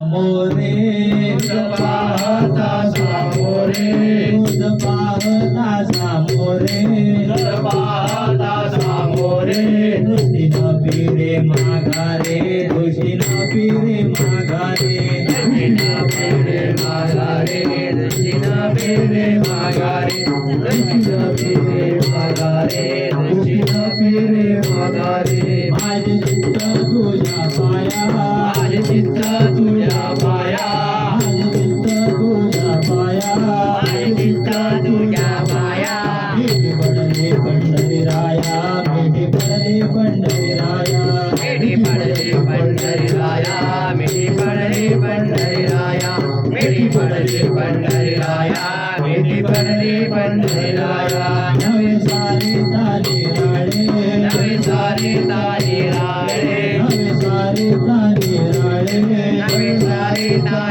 मोरे पाहता सामोरे तुझ पाहता सामोरे पाहता सामोरे दृष्टीनं फिरे माघारे माघारे दक्षिणा फेरे माघारे दक्षिणा फेरे माघारे दक्षिणा फेरे माघारे दक्षिणा फेरे माघारे। माझे चित्त तुझ्या पाया माझे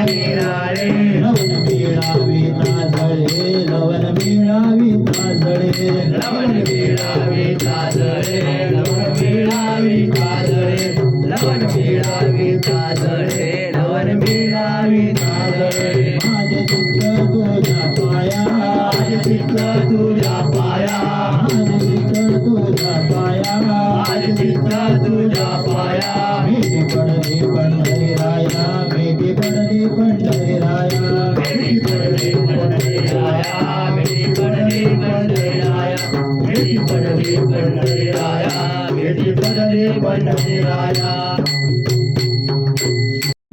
Yeah. चित्त पाया माझे चित्त तुझ्या पाया भेटी पडली पंढरी राया भेटी पडली पंढरी राया मिठी पडली पंढरी राया मिठी पडली पंढरी राया मिठी पडली पंढरी राया मिठी पडली पंढरी राया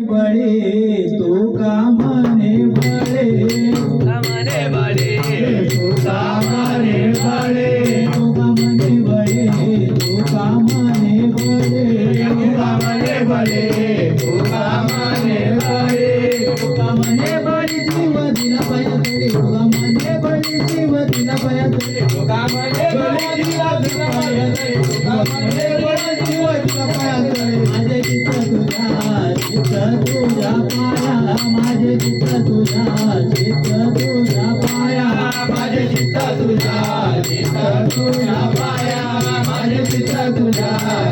बळे तू का म्हणे बळे कामने बळे कामने बळे तू कामने बळे तू का म्हणे बळी जीव दिला पाया तळे तू का म्हणे बळी जीव दिला पाया तळे तू कामने बळे दिला तुझा पाया तळे तू कामने बळे जीव दिला पाया तळे माझे चित्त तुझ्या चित्त तुझ्या पाया माझे चित्त तुझ्या चित्त तुझ्या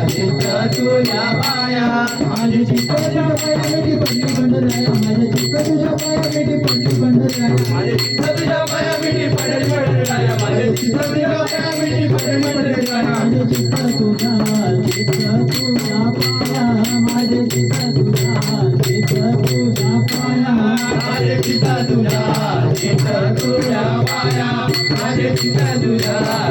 चित्र तुझ्या पाया माझी चित्र तुझ्या पाया मिठी पडली बंद राय माझे चित्र तुझ्या पाया मिठी पडली बंद राय माझे चित्र तुझ्या पाया मिठी पडली बंद राय माझे चित्र तुझ्या पाया मिठी पडली बंद राय माझे चित्र तुझ्या चित्र तुझ्या पाया माझे चित्र तुझ्या चित्र तुझ्या पाया माझे चित्र तुझ्या चित्र तुझ्या पाया माझे चित्र तुझ्या